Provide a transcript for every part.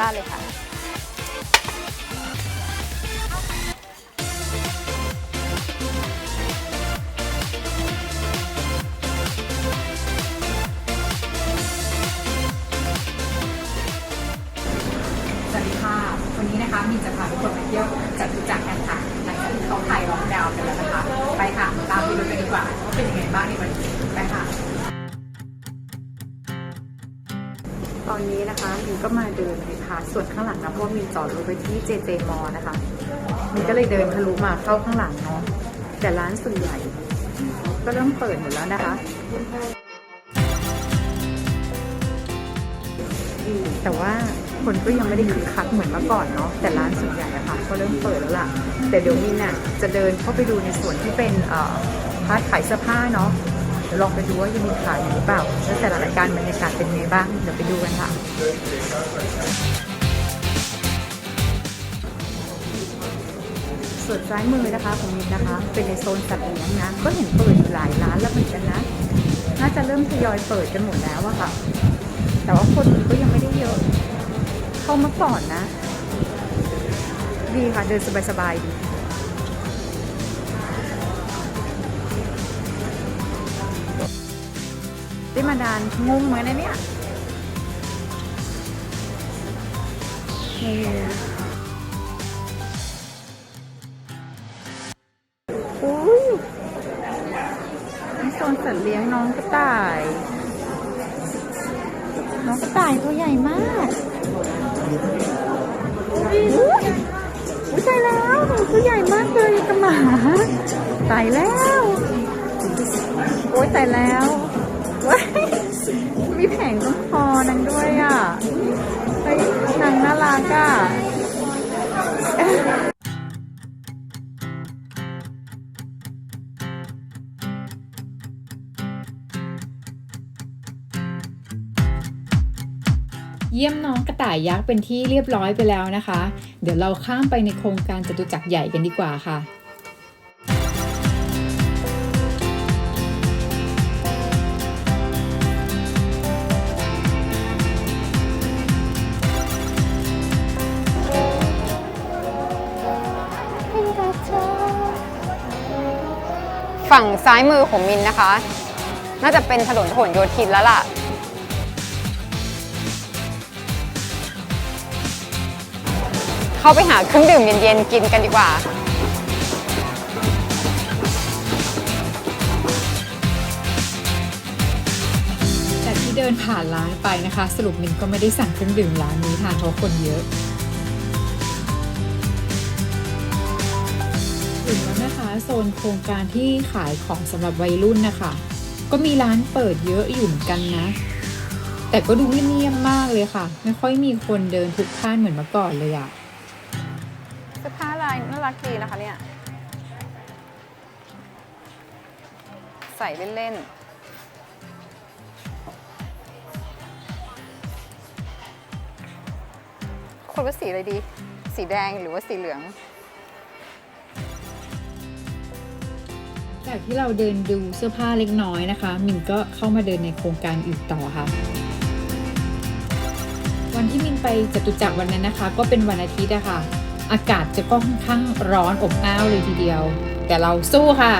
ราดเลยค่ะ สวัสดีค่ะ วันนี้นะคะมีจะพาทุกคนมาเที่ยวจตุจักรกันค่ะ ก็มาเดินในพาร์ทส่วนข้างหลังนะเพราะมีจอดรถไว้ที่เจเจมอนะคะมินก็เลยเดินทะลุมาเข้าข้างหลังเนาะแต่ร้านส่วนใหญ่ก็เริ่มเปิดหมดแล้วนะคะแต่ว่าคนก็ยังไม่ได้คึกคักเหมือนเมื่อก่อนเนาะแต่ร้านส่วนใหญ่อะค่ะก็เริ่มเปิดแล้วล่ะ แต่เดี๋ยวมินน่ะจะเดินเข้าไปดูในส่วนที่เป็นพาร์ทขายเสื้อผ้าเนาะ ดี๋ยวลองไปดูว่ายังมีขายอยู่หรือเปล่าแล้วแต่ละรายการบรรยากาศเป็นไงบ้างเดี๋ยวไปดูกันค่ะส่วนซ้ายมือนะคะของมินนะคะ เป็นในโซนสัตว์เลี้ยงนะก็เห็นเปิดอยู่หลายร้านแล้วเหมือนกันนะน่าจะเริ่มทยอยเปิดกันหมดแล้วอะค่ะ แต่ว่าคนก็ยังไม่ได้เยอะ เข้ามาก่อนนะ ดีค่ะเดินสบายๆดี ได้มาดานงงเหมือนนะเนี่ยอุ้ยนี่โซนสัตว์เลี้ยงน้องกระต่าย น้องกระต่ายตัวใหญ่มากอุ๊ยอุ๊ยตายแล้วตัวใหญ่มากเลยกับหมาตายแล้ว โอ๊ยตายแล้ว ว้ยมีแผงตรงคอนางด้วยอะเฮ้ยนางน่ารักอะเยี่ยมน้องกระต่ายยักษ์เป็นที่เรียบร้อยไปแล้วนะคะ เดี๋ยวเราข้ามไปในโครงการจตุจักรใหญ่กันดีกว่าค่ะ ฝั่งซ้ายมือของมินนะคะ น่าจะเป็นถนนพหลโยธินแล้วล่ะ เข้าไปหาเครื่องดื่มเย็นๆกินกันดีกว่าแต่ที่เดินผ่านร้านไปนะคะ สรุปมินก็ไม่ได้สั่งเครื่องดื่มร้านนี้ทานเพราะคนเยอะ โซนโครงการที่ขายของสำหรับวัยรุ่นนะคะ ก็มีร้านเปิดเยอะอยู่เหมือนกันนะ แต่ก็ดูเงียบๆมากเลยค่ะ ไม่ค่อยมีคนเดินพลุกพล่านเหมือนเมื่อก่อนเลยอะเสื้อผ้าลายน่ารักดีนะคะเนี่ย ใส่เล่นๆคนว่าสีอะไรดี สีแดงหรือว่าสีเหลือง จากที่เราเดินดูเสื้อผ้าเล็กน้อยนะคะ มินก็เข้ามาเดินในโครงการอื่นต่อค่ะ วันที่มินไปจตุจักรวันนั้นนะคะ ก็เป็นวันอาทิตย์อะค่ะ อากาศจะก็ค่อนข้างร้อนอบอ้าวเลยทีเดียว แต่เราสู้ค่ะ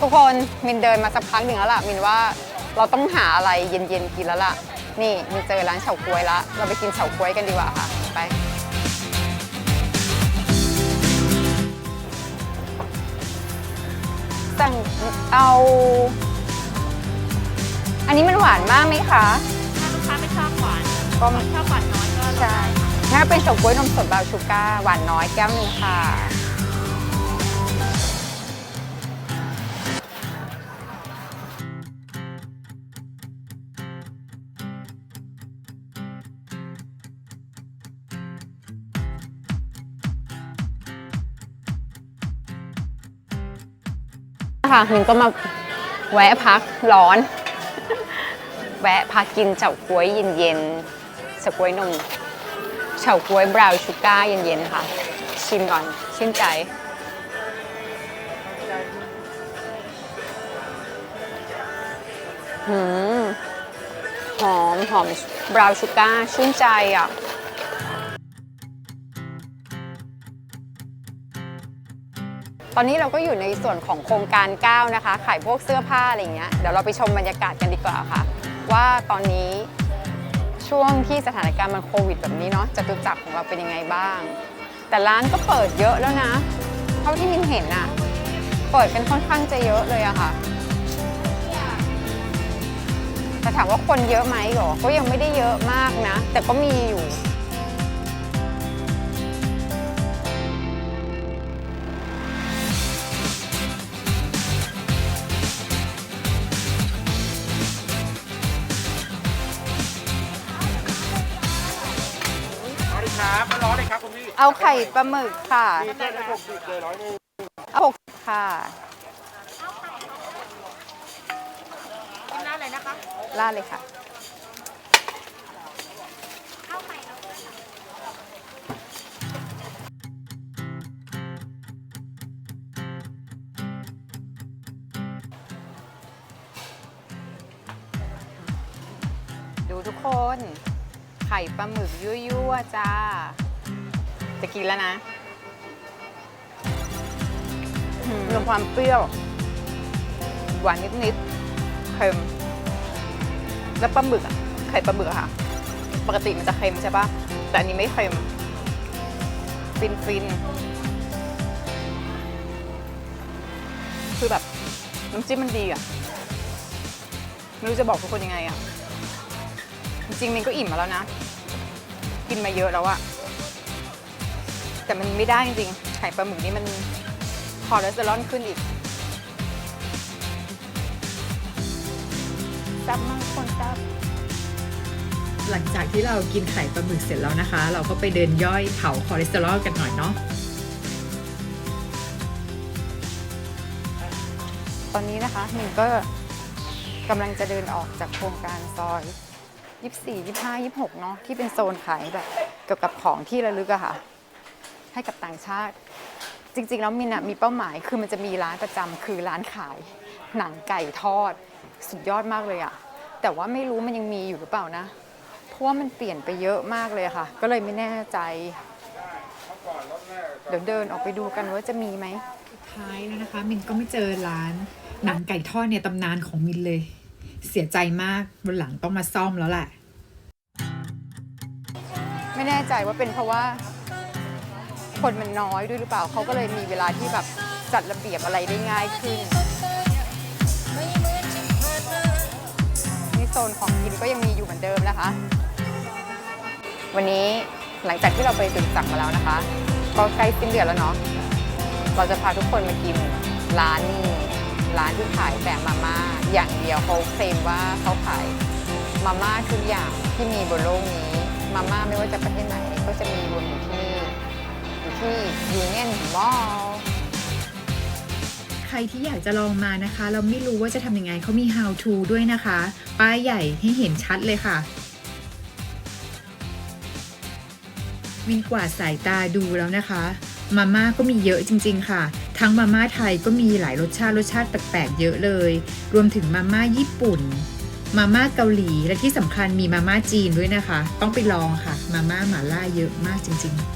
ทุกคนมินเดินมาสักพักหนึ่งแล้วล่ะ มินว่าเราต้องหาอะไรเย็นๆกินแล้วล่ะ นี่มินเจอร้านเฉาก๊วยละ เราไปกินเฉาก๊วยกันดีกว่าค่ะ ไป สั่งเอา อันนี้มันหวานมากไหมคะ ถ้าลูกค้าไม่ชอบหวานก็ชอบหวานน้อยก็ลดใช่งั้นเป็นเฉาก๊วยนมสดบราวน์ชูการ์หวานน้อยแก้วหนึงค่ะ ค่ะมินก็มาแวะพักร้อน แวะพักกินเฉาก๊วยเย็นๆเฉาก๊วยนมเฉาก๊วยบราวน์ชูการ์เย็นๆค่ะชชิมก่อนชื่นใจ หืมหอมหอมบราวน์ชูการ์ชื่นใจอะ ตอนนี้เราก็อยู่ในส่วนของโครงการ 9 นะคะ ขายพวกเสื้อผ้าอะไรเงี้ย เดี๋ยวเราไปชมบรรยากาศกันดีกว่าค่ะ ว่าตอนนี้ช่วงที่สถานการณ์มันโควิดแบบนี้เนาะจตุจักรของเราเป็นยังไงบ้าง แต่ร้านก็เปิดเยอะแล้วนะ เท่าที่มินเห็นอะเปิดกันค่อนข้างจะเยอะเลยอะค่ะแต่ถามว่าคนเยอะไหมหรอ ก็ยังไม่ได้เยอะมากนะ แต่ก็มีอยู่ เอาไข่ปลาหมึกค่ะมีเส้นหกสิบเลยร้อยหนึงเอาหกสิบค่ะ กินได้เลยนะคะราดเลยค่ะ ดูทุกคน ไข่ปลาหมึกยั่วๆจ้า จะกินแล้วนะรวมความเปรี้ยว หวานนิดๆเค็ม แล้วปลาหมึกอะไข่ปลาหมึกอะค่ะ ปกติมันจะเค็มใช่ปะแต่อันนี้ไม่เค็ม ฟินฟินคือแบบน้ำจิ้มมันดีอะไม่รู้จะบอกทุกคนยังไงอะจริงๆมันก็อิ่มมาแล้วนะ กินมาเยอะแล้วอะ แต่มันไม่ได้จริงๆไข่ปลาหมึกนี่มันคอเลสเตอรอลขึ้นอีกแซ่บมากคนแซ่บหลังจากที่เรากินไข่ปลาหมึกเสร็จแล้วนะคะ เราก็ไปเดินย่อยเผาคอเลสเตอรอลกันหน่อยเนาะตอนนี้นะคะหนึ่งก็กำลังจะเดินออกจากโครงการซอย 24 25 26 เนาะที่เป็นโซนขายแบบเกี่ยวกับของที่ระลึกอะค่ะ ให้กับต่างชาติ จริงๆ แล้วมินอะมีเป้าหมายคือมันจะมีร้านประจำคือร้านขาย หนังไก่ทอด สุดยอดมากเลยอะแต่ว่าไม่รู้มันยังมีอยู่หรือเปล่านะ เพราะว่ามันเปลี่ยนไปเยอะมากเลยอะค่ะ ก็เลยไม่แน่ใจ เดี๋ยวเดินออกไปดูกันว่าจะมีไหมท้ายแล้วนะคะ มินก็ไม่เจอร้านหนังไก่ทอดเนี่ยตำนานของมินเลย เสียใจมากวันหลังต้องมาซ่อมแล้วแหละไม่แน่ใจว่าเป็นเพราะว่า คนมันน้อยด้วยหรือเปล่าเขาก็เลยมีเวลาที่แบบจัดระเบียบอะไรได้ง่ายขึ้นนี่โซนของกินก็ยังมีอยู่เหมือนเดิมนะคะ วันนี้หลังจากที่เราไปตึกจักมาแล้วนะคะ ก็ใกล้สิ้นเดือนแล้วเนาะเราจะพาทุกคนมากินร้านนี้ร้านที่ขายแต่มาม่าอย่างเดียวเขาเคลมว่าเขาขายมาม่าทุกอย่างที่มีบนโลกนี้ มาม่าไม่ว่าจะประเทศไหนก็จะมีรวมอยู่ ที่นี่อยู่ที่ยูเนียนมอลใครที่อยากจะลองมานะคะ เราไม่รู้ว่าจะทำยังไงเขามี how to ด้วยนะคะ ป้ายใหญ่ให้เห็นชัดเลยค่ะ มินกวาดสายตาดูแล้วนะคะ มาม่าก็มีเยอะจริง ๆ ค่ะ ทั้งมาม่าไทยก็มีหลายรสชาติรสชาติแปลกๆเยอะเลย รวมถึงมาม่าญี่ปุ่น มาม่าเกาหลีและที่สำคัญมีมาม่าจีนด้วยนะคะ ต้องไปลองค่ะ มาม่าหม่าล่าเยอะมากจริง ๆ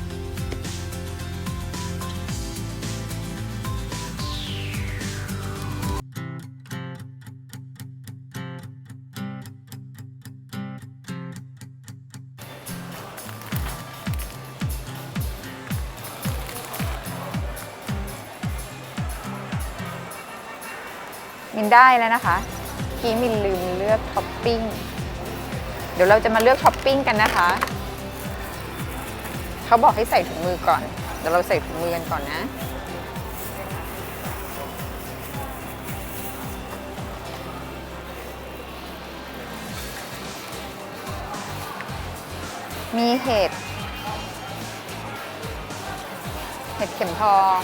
มินได้แล้วนะคะกี้มินลืมเลือกท็อปปิ้ง เดี๋ยวเราจะมาเลือกท็อปปิ้งกันนะคะ เขาบอกให้ใส่ถุงมือก่อน เดี๋ยวเราใส่ถุงมือกันก่อนนะ มีเห็ด เห็ดเข็มทอง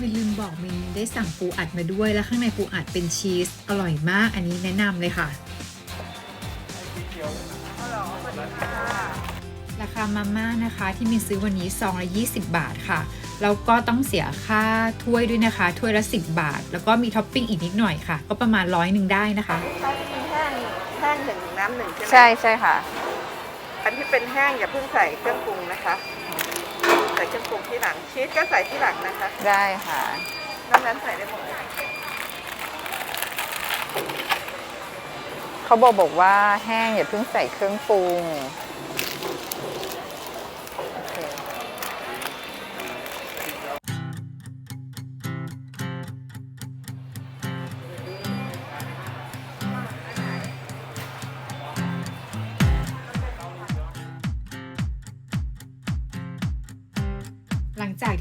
มินลืมบอกมินได้สั่งปูอัดมาด้วย แล้วข้างในปูอัดเป็นชีส อร่อยมาก อันนี้แนะนำเลยค่ะ ราคคามาม่านะคะที่มินซื้อวันนี้ซองละ20 บาทค่ะ แล้วก็ต้องเสียค่าถ้วยด้วยนะคะ ถ้วยละ 10 บาท แล้วก็มีท็อปปิ้งอีกนิดหน่อยค่ะ ก็ประมาณร้อยหนึ่งได้นะคะเขาจะมีแห้งแห้งหนึ่งน้ำหนึ่งใช่ไหมใช่ใช่ค่ะ อันที่เป็นแห้งอย่าเพิ่งใส่เครื่องปรุงนะคะ ใส่เครื่องปรุงที่หลังชีสก็ใส่ที่หลังนะคะได้ค่ะ นอกนั้นใส่ได้หมดเลยเขาบอกบอกว่าแห้งอย่าเพิ่งใส่เครื่องปรุง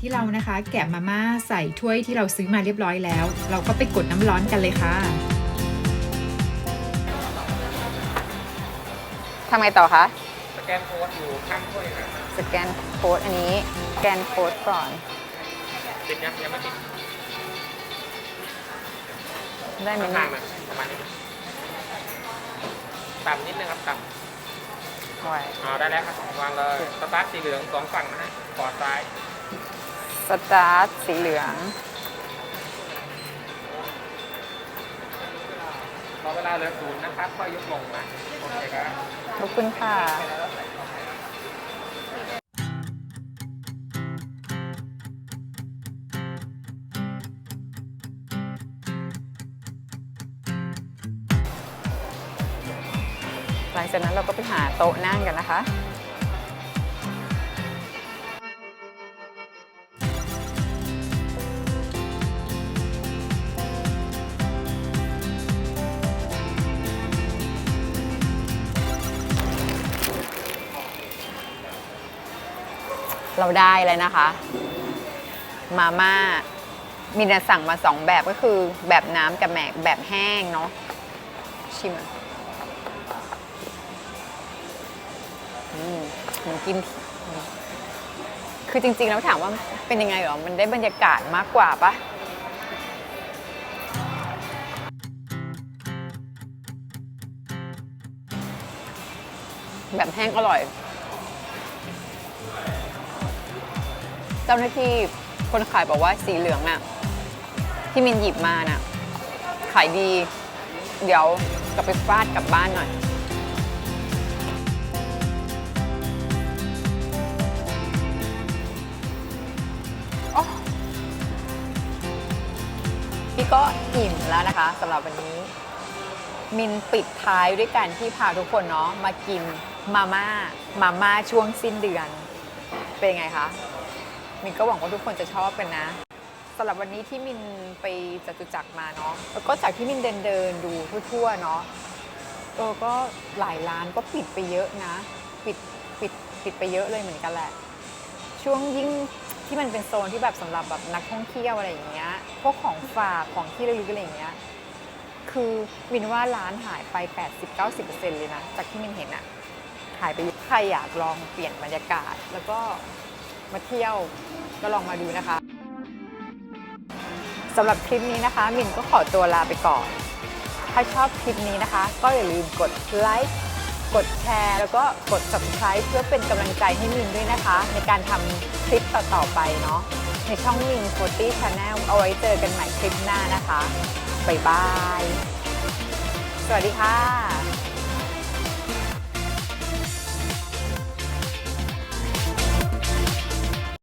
ที่เรานะคะ แกะมาม่าใส่ถ้วยที่เราซื้อมาเรียบร้อยแล้ว เราก็ไปกดน้ำร้อนกันเลยค่ะทำไงต่อคะ สแกนโค้ดอยู่ข้างถ้วยครับสแกนโค้ดอันนี้สแกนโค้ดก่อน ติดยังยังไม่ติดได้ไหมข้างเนี่ยๆนะประมาณนี้ต่ำนิดนึงครับต่ไว้ำเอาได้แล้วครับวางเลยสตาร์ทสีเหลืองสองฝั่งนะฮะขวาซ้าย สตาร์ทสีเหลืองพอเวลาเหลือศูนย์นะครับค่อยยกลงมาโอเคครับขอบคุณค่ะหลังจากนั้นเราก็ไปหาโต๊ะนั่งกันนะคะ เราได้เลยนะคะ มาม่า มีนสั่งมาสองแบบก็คือแบบน้ำกับแหมกแบบแห้งเนาะ ชิมอะอืมหนูกิน คือจริง ๆ แล้วถามว่าเป็นยังไงหรอ มันได้บรรยากาศมากกว่าปะแบบแห้งอร่อย เจ้าหน้าที่คนขายบอกว่าสีเหลืองน่ะที่มินหยิบมาน่ะขายดี เดี๋ยวกลับไปฟาดกลับบ้านหน่อยโอ้พี่ก็อิ่มแล้วนะคะสำหรับวันนี้ มินปิดท้ายด้วยการที่พาทุกคนเนาะมากินมาม่ามาม่าช่วงสิ้นเดือน เป็นไงคะ มินก็หวังว่าทุกคนจะชอบกันนะสำหรับวันนี้ที่มินไปจตุจักรมาเนาะแล้วก็จากที่มินเดินเดินดูทั่วๆเนาะเออก็หลายร้านก็ปิดไปเยอะนะ ปิดปิดปิดไปเยอะเลยเหมือนกันแหละ ช่วงยิ่งที่มันเป็นโซนที่แบบสำหรับแบบนักท่องเที่ยวอะไรอย่างเงี้ยพวกของฝากของที่ระลึกอะไรอย่างเงี้ยคือมินว่าร้านหายไป 80-90%เลยนะจากที่มินเห็นอะหายไปใครอยากลองเปลี่ยนบรรยากาศแล้วก็ มาเที่ยวก็ลองมาดูนะคะสำหรับคลิปนี้นะคะมินก็ขอตัวลาไปก่อน ถ้าชอบคลิปนี้นะคะ ก็อย่าลืมกดไลค์กดแชร์ แล้วก็กด subscribe เพื่อเป็นกำลังใจให้มินด้วยนะคะ ในการทำคลิปต่อๆไปเนาะในช่องมินโ o ตี้ชาแนลเอาไว้เจอกันใหม่คลิปหน้านะคะ บ๊ายบาย สวัสดีค่ะ